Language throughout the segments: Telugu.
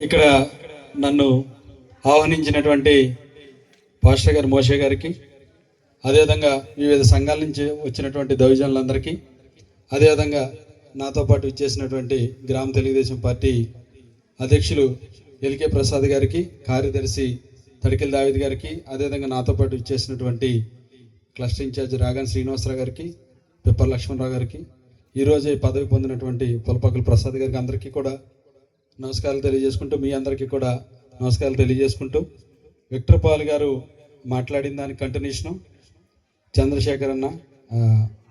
ఇక్కడ నన్ను ఆహ్వానించినటువంటి పాస్టర్ గారు మోషే గారికి అదేవిధంగా వివిధ సంఘాల నుంచి వచ్చినటువంటి దౌర్జనులందరికీ అదేవిధంగా నాతో పాటు ఇచ్చేసినటువంటి గ్రామ తెలుగుదేశం పార్టీ అధ్యక్షులు ఎల్కే ప్రసాద్ గారికి కార్యదర్శి తడికిల దావిద్ గారికి అదేవిధంగా నాతో పాటు ఇచ్చేసినటువంటి క్లస్టర్ ఇన్ఛార్జ్ రాగన్ శ్రీనివాసరావు గారికి పిప్పర్ లక్ష్మణరావు గారికి ఈరోజే పదవి పొందినటువంటి పులపక్కల ప్రసాద్ గారికి అందరికీ కూడా నమస్కారాలు తెలియజేసుకుంటూ మీ అందరికీ కూడా నమస్కారాలు తెలియజేసుకుంటూ విక్టర్ పాల్ గారు మాట్లాడిన దాని కంటిన్యూషను చంద్రశేఖర్ అన్న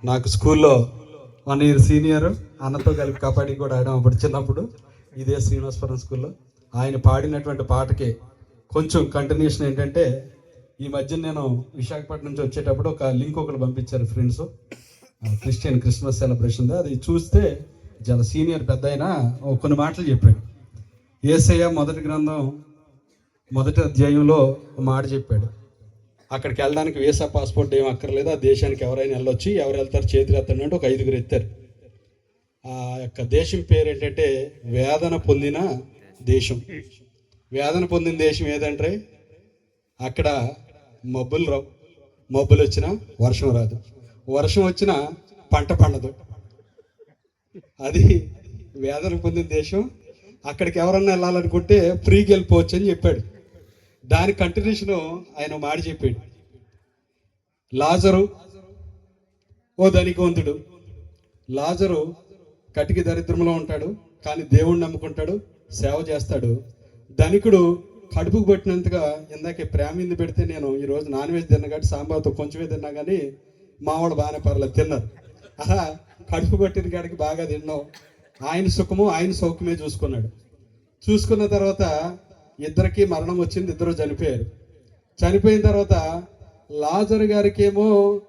నాకు స్కూల్లో వన్ ఇయర్ సీనియర్ అన్నతో కలిపి కబడ్డీ కూడా ఆడాం అప్పుడు చిన్నప్పుడు. ఇదే శ్రీనివాసపురం స్కూల్లో. ఆయన పాడినటువంటి పాటకి కొంచెం కంటిన్యూషన్ ఏంటంటే ఈ మధ్య నేను విశాఖపట్నం నుంచి వచ్చేటప్పుడు ఒక లింక్ ఒకటి పంపించారు ఫ్రెండ్స్. Christian Christmas celebration. అది చూస్తే చాలా సీనియర్ పెద్ద ఆయన కొన్ని మాటలు చెప్పాడు. ఏసయ్య మొదటి గ్రంథం మొదటి అధ్యాయంలో మాట చెప్పాడు. అక్కడికి వెళ్ళడానికి వీసా పాస్పోర్ట్ ఏం అక్కర్లేదు ఆ దేశానికి ఎవరైనా వెళ్ళొచ్చు ఎవరు వెళ్తారు చేతులు ఎత్తండి అంటే ఒక ఐదుగురు ఎత్తారు. ఆ యొక్క దేశం పేరు ఏంటంటే వేదన పొందిన దేశం. వేదన పొందిన దేశం ఏదంటే అక్కడ మబ్బులు రావు. మబ్బులు వచ్చినా వర్షం రాదు. వర్షం వచ్చినా పంట పండదు. అది వేదన పొందిన దేశం అక్కడికి ఎవరన్నా వెళ్ళాలనుకుంటే ఫ్రీకి వెళ్ళిపోవచ్చు అని చెప్పాడు. దాని కంటిన్యూషన్ ఆయన మాట చెప్పాడు. లాజరు ఓ ధనికవంతుడు లాజరు కటికి దరిద్రంలో ఉంటాడు కానీ దేవుణ్ణి నమ్ముకుంటాడు సేవ చేస్తాడు. ధనికుడు కడుపుకు పట్టినంతగా ఇందాకే ప్రేమింది పెడితే నేను ఈరోజు నాన్ వెజ్ తిన్నా కాబట్టి సాంబార్తో కొంచెమే తిన్నా కానీ మా వాళ్ళు బాగానే పర్లేదు తిన్నారు. అలా కడుపు పట్టిన కాడికి బాగా తిన్నావు. ఆయన సుఖము ఆయన సౌఖ్యమే చూసుకున్నాడు. చూసుకున్న తర్వాత ఇద్దరికి మరణం వచ్చింది ఇద్దరు చనిపోయారు. చనిపోయిన తర్వాత లాజరు గారికేమో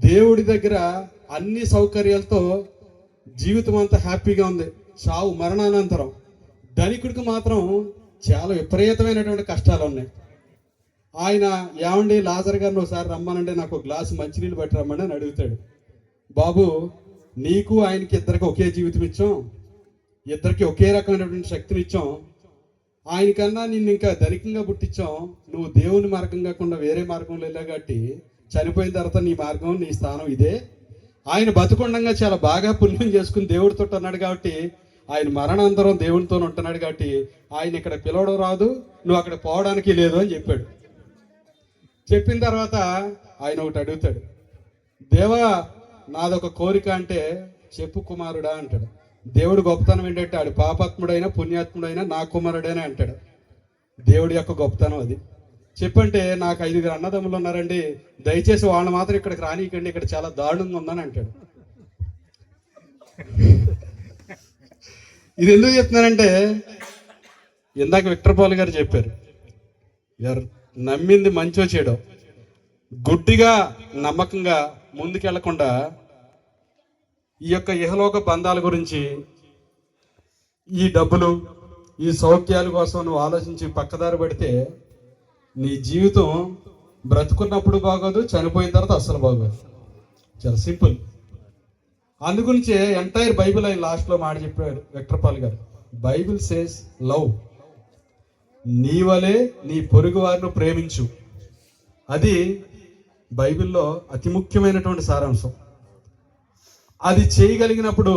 దేవుడి దగ్గర అన్ని సౌకర్యాలతో జీవితం అంతా హ్యాపీగా ఉంది. చావు మరణానంతరం. ధనికుడికి మాత్రం చాలా విపరీతమైనటువంటి కష్టాలు ఉన్నాయి. ఆయన ఏమండి లాజర్ గారిని ఒకసారి రమ్మనంటే నాకు ఒక గ్లాసు మంచినీళ్ళు పట్టి రమ్మని అని అడుగుతాడు. బాబు నీకు ఆయనకి ఇద్దరికి ఒకే జీవితం ఇచ్చాం ఇద్దరికి ఒకే రకమైనటువంటి శక్తిని ఇచ్చాం ఆయనకన్నా నిన్ను ఇంకా ధనికంగా పుట్టించాం. నువ్వు దేవుని మార్గం కాకుండా వేరే మార్గంలో వెళ్ళా కాబట్టి చనిపోయిన తర్వాత నీ మార్గం నీ స్థానం ఇదే. ఆయన బతుకుండగా చాలా బాగా పుణ్యం చేసుకుని దేవుడితో అన్నాడు కాబట్టి ఆయన మరణాంతరం దేవునితో ఉంటున్నాడు కాబట్టి ఆయన ఇక్కడ పిలవడం రాదు నువ్వు అక్కడ పోవడానికి లేదు అని చెప్పాడు. చెప్పిన తర్వాత ఆయన ఒకటి అడుగుతాడు దేవా నాదొక కోరిక అంటే చెప్పు కుమారుడా అంటాడు. దేవుడు గొప్పతనం ఏంటంటే ఆడు పాపాత్ముడైనా పుణ్యాత్ముడైనా నా కుమారుడైనా అంటాడు. దేవుడి యొక్క గొప్పతనం అది. చెప్పంటే నాకు ఐదుగురు అన్నదమ్ములు ఉన్నారండి. దయచేసి వాళ్ళు మాత్రం ఇక్కడికి రానికండి ఇక్కడ చాలా దారుణంగా ఉందని అంటాడు. ఇది ఎందుకు చెప్తున్నానంటే ఇందాక విక్టర్ పాల్ గారు చెప్పారు. నమ్మింది మంచో చేయడం గుడ్డిగా నమ్మకంగా ముందుకెళ్ళకుండా ఈ యొక్క ఇహలోక బంధాల గురించి ఈ డబ్బులు ఈ సౌఖ్యాల కోసం నువ్వు ఆలోచించి పక్కదారి పడితే నీ జీవితం బ్రతుకున్నప్పుడు బాగోదు చనిపోయిన తర్వాత అస్సలు బాగోదు. చాలా సింపుల్. అందుగురించే ఎంటైర్ బైబిల్ అయిన లాస్ట్లో మాట చెప్పాడు వెక్టర్పాల్ గారు. Bible says love. నీ వలే నీ పొరుగు వారిని ప్రేమించు. అది బైబిల్లో అతి ముఖ్యమైనటువంటి సారాంశం. అది చేయగలిగినప్పుడు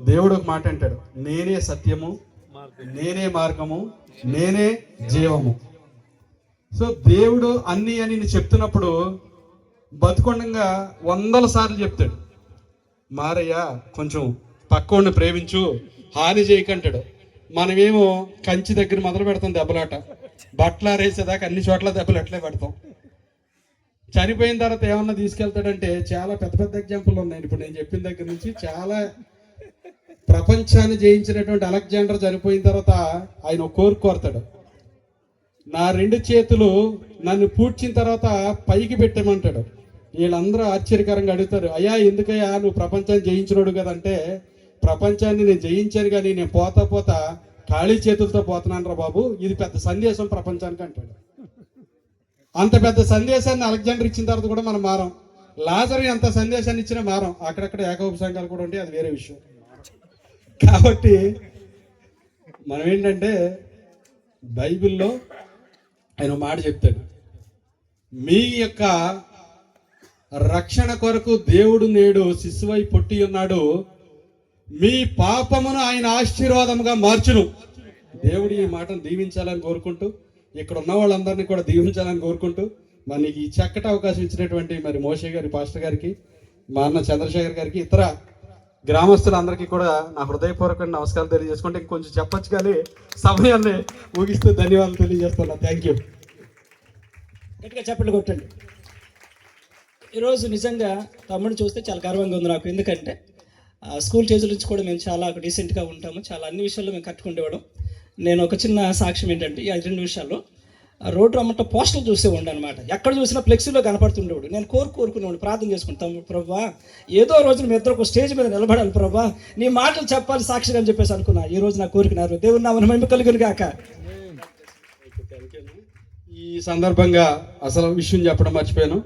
దేవుడు ఒక మాట అంటాడు నేనే సత్యము నేనే మార్గము నేనే జీవము. సో దేవుడు అన్ని అని నేను చెప్తున్నప్పుడు బతుకుండగా వందల సార్లు చెప్తాడు మారయ్య కొంచెం పక్కోడిని ప్రేమించు హాని చేయకంటాడు. మనమేమో కంచి దగ్గర మొదలు పెడతాం దెబ్బలాట బట్టలు ఆరేసేదాకా అన్ని చోట్ల దెబ్బలు అట్లే పెడతాం. చనిపోయిన తర్వాత ఏమన్నా తీసుకెళ్తాడంటే చాలా పెద్ద పెద్ద ఎగ్జాంపుల్ ఉన్నాయి. ఇప్పుడు నేను చెప్పిన దగ్గర నుంచి చాలా ప్రపంచాన్ని జయించినటువంటి అలెగ్జాండర్ చనిపోయిన తర్వాత ఆయన కోరుకోరతాడు నా రెండు చేతులు నన్ను పూడ్చిన తర్వాత పైకి పెట్టమంటాడు. వీళ్ళందరూ ఆశ్చర్యకరంగా అడుగుతారు అయ్యా ఎందుకయ్యా నువ్వు ప్రపంచాన్ని జయించినోడు కదంటే ప్రపంచాన్ని నేను జయించాను కానీ నేను పోతా పోతా ఖాళీ చేతులతో పోతున్నాను రా బాబు ఇది పెద్ద సందేశం ప్రపంచానికి అంటాడు. అంత పెద్ద సందేశాన్ని అలెగ్జాండర్ ఇచ్చిన తర్వాత కూడా మనం మారం. లాజర్ ఎంత సందేశాన్ని ఇచ్చినా మారం. అక్కడక్కడ ఏకోప సంఘాలు కూడా ఉంటాయి అది వేరే విషయం. కాబట్టి మనం ఏంటంటే బైబిల్లో ఆయన మాట చెప్తాడు. మీ యొక్క రక్షణ కొరకు దేవుడు నేడు శిశువై పుట్టి ఉన్నాడు. మీ పాపమును ఆయన ఆశీర్వాదముగా మార్చును. దేవుడు ఈ మాటను దీవించాలని కోరుకుంటూ ఇక్కడ ఉన్న వాళ్ళందరినీ కూడా దీవించాలని కోరుకుంటూ మరి నీకు ఈ చక్కటి అవకాశం ఇచ్చినటువంటి మరి మోషే గారి పాస్టర్ గారికి మా అన్న చంద్రశేఖర్ గారికి ఇతర గ్రామస్తులందరికీ కూడా నా హృదయపూర్వక నమస్కారాలు తెలియజేసుకుంటే ఇంకొంచెం చెప్పొచ్చు కానీ సమయాన్ని ముగిస్తూ ధన్యవాదాలు తెలియజేస్తున్నా. థ్యాంక్ యూ గట్టిగా చెప్పండి కొట్టండి. ఈరోజు నిజంగా తమ్ముడు చూస్తే చాలా గర్వంగా ఉంది నాకు. ఎందుకంటే ఆ, స్కూల్ స్టేజ్ల నుంచి కూడా మేము చాలా డీసెంట్గా ఉంటాము. చాలా అన్ని విషయాల్లో మేము కట్టుకుండేవాడు నేను ఒక చిన్న సాక్ష్యం ఏంటంటే ఈ రెండు విషయాల్లో ఆ రోడ్డు రమ్మంటే పోస్టల్ చూసేవాడు అనమాట ఎక్కడ చూసినా ఫ్లెక్సీలో కనపడుతుండేవాడు నేను కోరు కోరుకునేవాడు ప్రార్థన చేసుకుంటాం ప్రభా ఏదో రోజున మీ ఇద్దరు ఒక స్టేజ్ మీద నిలబడాలి ప్రభా నీ మాటలు చెప్పాలి సాక్షిగా అని చెప్పేసి అనుకున్నా. ఈ రోజు నా కోరికనారు దేవుడు నా మనం కలుగును గాక. ఈ సందర్భంగా అసలు విషయం చెప్పడం మర్చిపోయాను.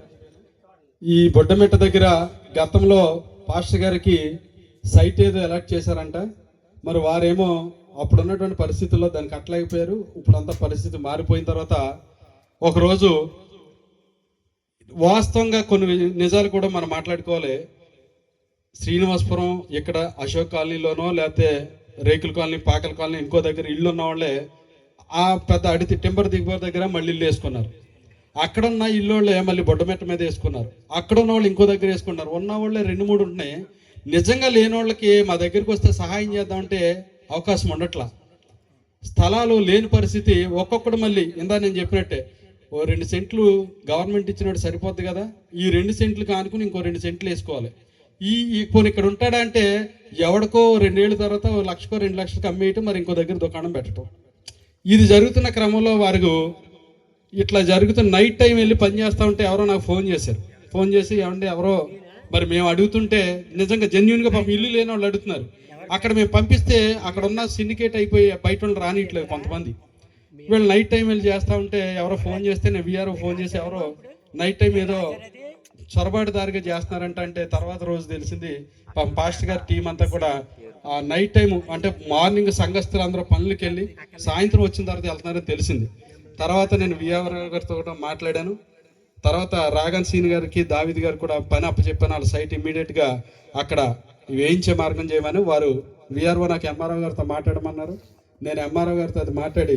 ఈ బొడ్డమెట్ట దగ్గర గతంలో పాస్టర్ గారికి సైట్ ఏదో ఎలక్ట్ చేశారంట. మరి వారేమో అప్పుడు ఉన్నటువంటి పరిస్థితుల్లో దాన్ని కట్టలేకపోయారు ఇప్పుడంతా పరిస్థితి మారిపోయిన తర్వాత ఒకరోజు వాస్తవంగా కొన్ని నిజాలు కూడా మనం మాట్లాడుకోవాలి. శ్రీనివాసపురం ఇక్కడ అశోక్ కాలనీలోనో లేకపోతే రేకుల కాలనీ పాకల కాలనీ ఇంకో దగ్గర ఇల్లు ఉన్న వాళ్ళే ఆ పెద్ద అడితి టెంపర్ దిగుబడి దగ్గర మళ్ళీ ఇల్లు వేసుకున్నారు. అక్కడ ఉన్న ఇల్లు వాళ్ళే మళ్ళీ బొడ్డమెట్ట మీద వేసుకున్నారు. అక్కడ ఉన్న వాళ్ళు ఇంకో దగ్గర వేసుకున్నారు. ఉన్న వాళ్ళే రెండు మూడు ఉన్నాయి నిజంగా లేని వాళ్ళకి మా దగ్గరికి వస్తే సహాయం చేద్దామంటే అవకాశం ఉండట్లా. స్థలాలు లేని పరిస్థితి ఒక్కొక్కడు మళ్ళీ ఇందా నేను చెప్పినట్టే ఓ రెండు సెంట్లు గవర్నమెంట్ ఇచ్చినట్టు సరిపోద్ది కదా? ఈ రెండు సెంట్లు కానుకుని ఇంకో రెండు సెంట్లు వేసుకోవాలి. ఈ ఈ పోనీ ఇక్కడ ఉంటాడంటే ఎవడికో రెండేళ్ళ తర్వాత ఓ లక్షకో రెండు లక్షలకు అమ్మేయటం మరి ఇంకో దగ్గర దుకాణం పెట్టడం ఇది జరుగుతున్న క్రమంలో వారు ఇట్లా జరుగుతున్న నైట్ టైం వెళ్ళి పని చేస్తూ ఉంటే ఎవరో నాకు ఫోన్ చేశారు. ఫోన్ చేసి ఏమంటే ఎవరో మరి మేము అడుగుతుంటే నిజంగా జెన్యున్గా పాపం ఇల్లు లేని వాళ్ళు అడుగుతున్నారు. అక్కడ మేము పంపిస్తే అక్కడ ఉన్న సిండికేట్ అయిపోయి బయట వాళ్ళు రానిట్లేదు కొంతమంది. వీళ్ళు నైట్ టైం వెళ్ళి చేస్తా ఉంటే ఎవరో ఫోన్ చేస్తే నేను విఆర్ఓ ఫోన్ చేసి ఎవరో నైట్ టైం ఏదో చొరబాటుదారిగా చేస్తున్నారంట అంటే తర్వాత రోజు తెలిసింది. పాపం పాస్టర్ గారి టీం అంతా కూడా ఆ నైట్ టైం అంటే మార్నింగ్ సంఘస్థులు అందరూ పనులకి వెళ్ళి సాయంత్రం వచ్చిన తర్వాత వెళ్తున్నారని తెలిసింది. తర్వాత నేను విఆర్ గారితో కూడా మాట్లాడాను. తర్వాత రాగన్ సీన్ గారికి దావిద్ గారు కూడా పని అప్పచెప్పాను. వాళ్ళ సైట్ ఇమ్మీడియట్గా అక్కడ వేయించే మార్గం చేయమని వారు విఆర్ఓ నాకు ఎంఆర్ఓ గారితో మాట్లాడమన్నారు. నేను ఎంఆర్ఓ గారితో అది మాట్లాడి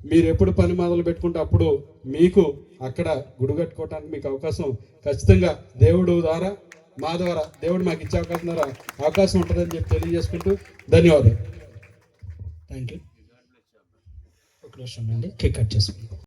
మీరు ఎప్పుడు పని మొదలు పెట్టుకుంటే అప్పుడు మీకు అక్కడ గుడి కట్టుకోవడానికి మీకు అవకాశం ఖచ్చితంగా దేవుడు ద్వారా మా ద్వారా దేవుడు మాకు ఇచ్చే అవకాశం ద్వారా అవకాశం ఉంటుందని చెప్పి తెలియజేసుకుంటూ ధన్యవాదాలు. థ్యాంక్ యూ ఒక నిమిషం అండి కేక్ కట్ చేసుకుంటాం